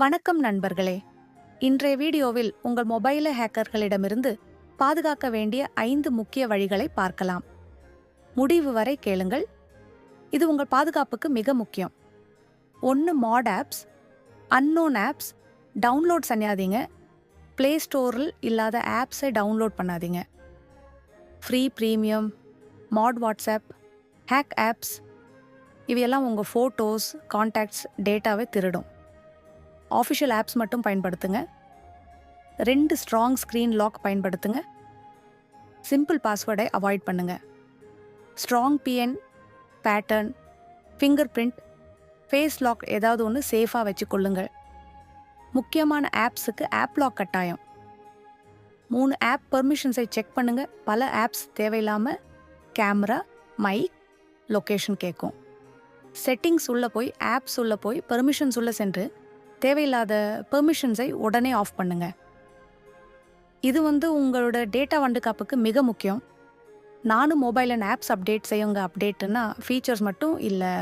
வணக்கம் நண்பர்களே. இன்றைய வீடியோவில் உங்கள் மொபைல ஹேக்கர்களிடமிருந்து பாதுகாக்க வேண்டிய ஐந்து முக்கிய வழிகளை பார்க்கலாம். முடிவு வரை கேளுங்கள். இது உங்கள் பாதுகாப்புக்கு மிக முக்கியம். ஒன்று mod apps unknown apps download செய்யாதீங்க ப்ளே ஸ்டோரில் இல்லாத ஆப்ஸை டவுன்லோட் பண்ணாதீங்க. Free premium mod WhatsApp hack apps இவையெல்லாம் உங்கள் ஃபோட்டோஸ் கான்டாக்ட்ஸ் டேட்டாவை திருடும். ஆஃபிஷியல் ஆப்ஸ் மட்டும் பயன்படுத்துங்க. ரெண்டு ஸ்ட்ராங் ஸ்க்ரீன் லாக் பயன்படுத்துங்க. சிம்பிள் பாஸ்வேர்டை அவாய்ட் பண்ணுங்க. Strong PIN pattern fingerprint face lock ஏதாவது ஒன்று சேஃபாக வச்சுக்கொள்ளுங்கள். முக்கியமான ஆப்ஸுக்கு ஆப் லாக் கட்டாயம். மூணு ஆப் பெர்மிஷன்ஸை செக் பண்ணுங்கள் பல ஆப்ஸ் தேவையில்லாமல் கேமரா மைக் லொக்கேஷன் கேட்கும் செட்டிங்ஸ் உள்ளே போய் ஆப்ஸ் உள்ளே போய் பெர்மிஷன்ஸ் உள்ளே சென்று தேவையில்லாத பெர்மிஷன்ஸை உடனே ஆஃப் பண்ணுங்க. இது வந்து உங்களோட டேட்டா வண்டுகாப்புக்கு மிக முக்கியம். நானும் மொபைல் அண்ட் ஆப்ஸ் அப்டேட் செய்யுங்க அப்டேட்டுன்னா ஃபீச்சர்ஸ் மட்டும் இல்லை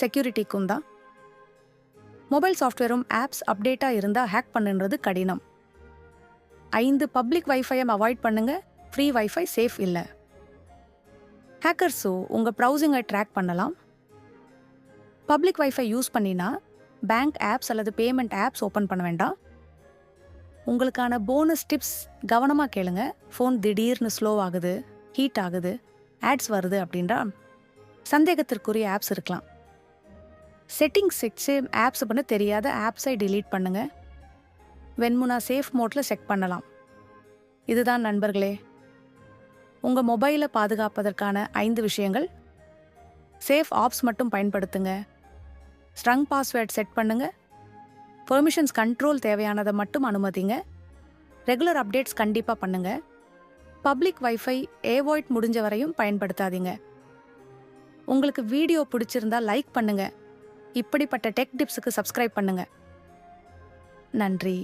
செக்யூரிட்டிக்கும் தான். மொபைல் சாஃப்ட்வேரும் ஆப்ஸ் அப்டேட்டாக இருந்தால் ஹேக் பண்ணுன்றது கடினம். ஐந்து பப்ளிக் வைஃபையை அவாய்ட் பண்ணுங்க ஃப்ரீ வைஃபை சேஃப் இல்லை. ஹேக்கர்ஸோ உங்கள் ப்ரௌசிங்கை ட்ராக் பண்ணலாம். பப்ளிக் வைஃபை யூஸ் பண்ணினா பேங்க் ஆப்ஸ் அல்லது பேமெண்ட் ஆப்ஸ் ஓப்பன் பண்ண வேண்டாம். உங்களுக்கான போனஸ் டிப்ஸ் கவனமாக கேளுங்க. ஃபோன் திடீர்னு ஸ்லோ ஆகுது ஹீட் ஆகுது ஆட்ஸ் வருது அப்படின்றா சந்தேகத்திற்குரிய ஆப்ஸ் இருக்கலாம். செட்டிங்ஸ் செக்ஸு ஆப்ஸ் பண்ண தெரியாத ஆப்ஸை டிலீட் பண்ணுங்கள் வெண்முனா சேஃப் மோட்டில் செக் பண்ணலாம். இதுதான் நண்பர்களே. உங்கள் மொபைலை பாதுகாப்பதற்கான ஐந்து விஷயங்கள். சேஃப் ஆப்ஸ் மட்டும் பயன்படுத்துங்க. ஸ்ட்ரங் பாஸ்வேர்ட் செட் பண்ணுங்க. பெர்மிஷன்ஸ் கண்ட்ரோல் தேவையானதை மட்டும் அனுமதிங்க. ரெகுலர் அப்டேட்ஸ் கண்டிப்பாக பண்ணுங்க. பப்ளிக் வைஃபை ஏவாய்ட் முடிஞ்ச வரையும் பயன்படுத்தாதீங்க. உங்களுக்கு வீடியோ பிடிச்சிருந்தா லைக் பண்ணுங்க. இப்படிப்பட்ட டெக் டிப்ஸுக்கு சப்ஸ்கிரைப் பண்ணுங்க. நன்றி.